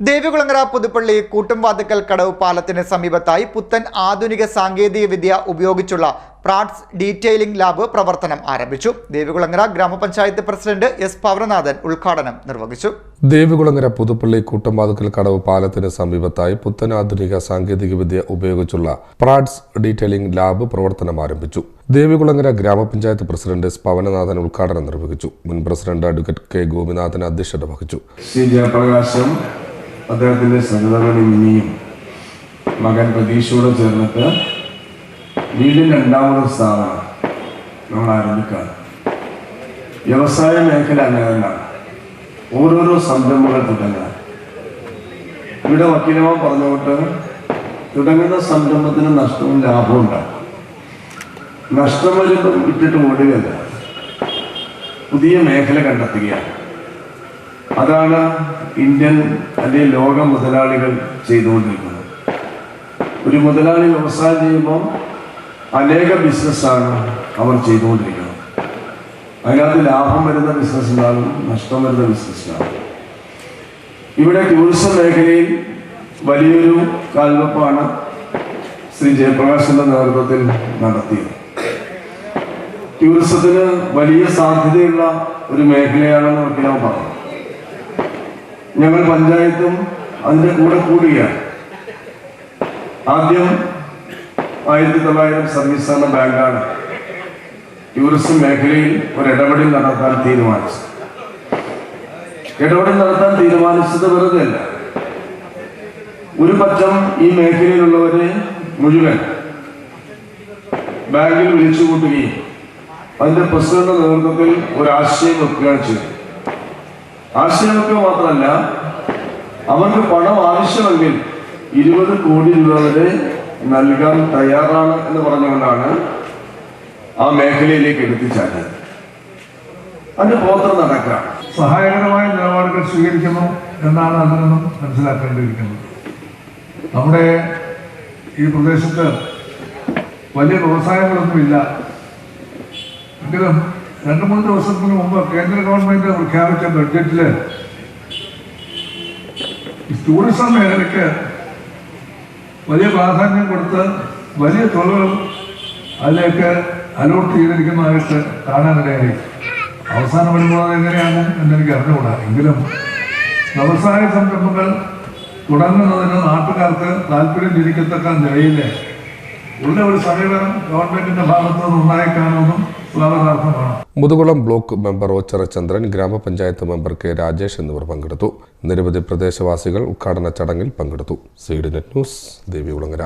ദേവികുളങ്ങര പുതുപ്പള്ളി കൂട്ടുംവാതുക്കൽ കടവ് പാലത്തിന് സമീപത്തായി പുത്തൻ ആധുനിക സാങ്കേതിക വിദ്യ ഉപയോഗിച്ചുള്ള പ്രാട്സ് ഡീറ്റെയിലിംഗ് ലാബ് പ്രവർത്തനം ആരംഭിച്ചു. ദേവികുളങ്ങര ഗ്രാമപഞ്ചായത്ത് പ്രസിഡന്റ് എസ് പവനനാഥൻ ഉദ്ഘാടനം നിർവഹിച്ചു. ദേവികുളങ്ങര പുതുപ്പള്ളി കൂട്ടംവാതുക്കൽ കടവ് പാലത്തിന് സമീപത്തായി സാങ്കേതിക വിദ്യ ഉപയോഗിച്ചുള്ള പ്രാട്സ് ഡീറ്റെയിലിംഗ് ലാബ് പ്രവർത്തനം ആരംഭിച്ചു. ദേവികുളങ്ങര ഗ്രാമപഞ്ചായത്ത് പ്രസിഡന്റ് എസ് പവനനാഥൻ ഉദ്ഘാടനം നിർവഹിച്ചു. മുൻ പ്രസിഡന്റ് അഡ്വക്കേറ്റ് കെ ഗോപിനാഥൻ അധ്യക്ഷത വഹിച്ചു. അദ്ദേഹത്തിന്റെ ഇനിയും മകൻ പ്രതീക്ഷയോട് ചേർന്നിട്ട് വീണ്ടും രണ്ടാമതൊരു സ്ഥാപനം നമ്മൾ ആരംഭിക്കുകയാണ് വ്യവസായ മേഖല അങ്ങനെയല്ല. ഓരോരോ സംരംഭങ്ങൾ തുടങ്ങുക ഇവിടെ വക്കീലമ്മ പറഞ്ഞുകൊണ്ട് തുടങ്ങുന്ന സംരംഭത്തിന് നഷ്ടവും ലാഭവും ഉണ്ടാകും. നഷ്ടം വരുമ്പം വിട്ടിട്ട് ഓടുകയല്ല. പുതിയ മേഖല കണ്ടെത്തുകയാണ്. അതാണ് ഇന്ത്യൻ അല്ലെങ്കിൽ ലോക മുതലാളികൾ ചെയ്തുകൊണ്ടിരിക്കുന്നത്. ഒരു മുതലാളി വ്യവസായം ചെയ്യുമ്പോൾ അനേക ബിസിനസ്സാണ് അവർ ചെയ്തുകൊണ്ടിരിക്കുന്നത്. അതിനകത്ത് ലാഭം വരുന്ന ബിസിനസ് ഉണ്ടാകും നഷ്ടം വരുന്ന ബിസിനസ് ഉണ്ടാകും. ഇവിടെ ടൂറിസം മേഖലയിൽ വലിയൊരു കാൽവെപ്പാണ് ശ്രീ ജയപ്രകാശിന്റെ നേതൃത്വത്തിൽ നടത്തിയത്. ടൂറിസത്തിന് വലിയ സാധ്യതയുള്ള ഒരു മേഖലയാണെന്ന് അഭിനവ് പറഞ്ഞു ഞങ്ങൾ പഞ്ചായത്തും അതിന്റെ കൂടെ കൂടുകയാണ് ആദ്യം ആയിരത്തി തൊള്ളായിരം സർവീസ് സഹകരണ ബാങ്കാണ് ടൂറിസം മേഖലയിൽ ഒരു ഇടപെടൽ നടത്താൻ തീരുമാനിച്ചത്. ഇടപെടൽ നടത്താൻ തീരുമാനിച്ചത് വെറുതെ അല്ല. ഒരു പറ്റം ഈ മേഖലയിലുള്ളവരെ മുഴുവൻ ബാങ്കിൽ വിളിച്ചു കൂട്ടുകയും അതിന്റെ പ്രസിഡന്റ് നേതൃത്വത്തിൽ ഒരു ആശയം വെക്കുകയാണ് ചെയ്തത്. ആശയമൊക്കെ മാത്രമല്ല അവർക്ക് പണം ആവശ്യമെങ്കിൽ ഇരുപത് കോടി രൂപ വരെ നൽകാൻ തയ്യാറാണ് എന്ന് പറഞ്ഞുകൊണ്ടാണ് ആ മേഖലയിലേക്ക് എടുത്തിച്ചാൽ അതിന്റെ പോത്രം നടക്കാം സഹായകരമായ നിലപാടുകൾ സ്വീകരിക്കുന്നു എന്നാണ് അതിൽ നിന്നും മനസ്സിലാക്കേണ്ടിയിരിക്കുന്നത്. നമ്മുടെ ഈ പ്രദേശത്ത് വലിയ വ്യവസായങ്ങളൊന്നുമില്ല. എങ്കിലും രണ്ട് മൂന്ന് ദിവസത്തിന് മുമ്പ് കേന്ദ്ര ഗവൺമെന്റ് പ്രഖ്യാപിച്ച ബഡ്ജറ്റിൽ ടൂറിസം മേഖലയ്ക്ക് വലിയ പ്രാധാന്യം കൊടുത്ത് വലിയ തുകകൾ അതിലേക്ക് അലോട്ട് ചെയ്തിരിക്കുന്നതായിട്ട് കാണാനിടയായി അവസാനം വരുമ്പോൾ എങ്ങനെയാണ് എന്നെനിക്ക് അറിഞ്ഞുകൂടാ. എങ്കിലും വ്യവസായ സംരംഭങ്ങൾ തുടങ്ങുന്നതിന് നാട്ടുകാർക്ക് താല്പര്യം ജനിക്കത്തക്ക നിലയിൽ ഉള്ള ഒരു സമീപനം ഗവൺമെന്റിന്റെ ഭാഗത്ത് നിന്ന് വളരെ സ്വാഗതാർഹമാണ് Muthukulam block member O Chandran ഗ്രാമപഞ്ചായത്ത് മെമ്പർ കെ രാജേഷ് എന്നിവർ പങ്കെടുത്തു. നിരവധി പ്രദേശവാസികൾ ഉദ്ഘാടന ചടങ്ങിൽ പങ്കെടുത്തു. Seed net news Devikulangara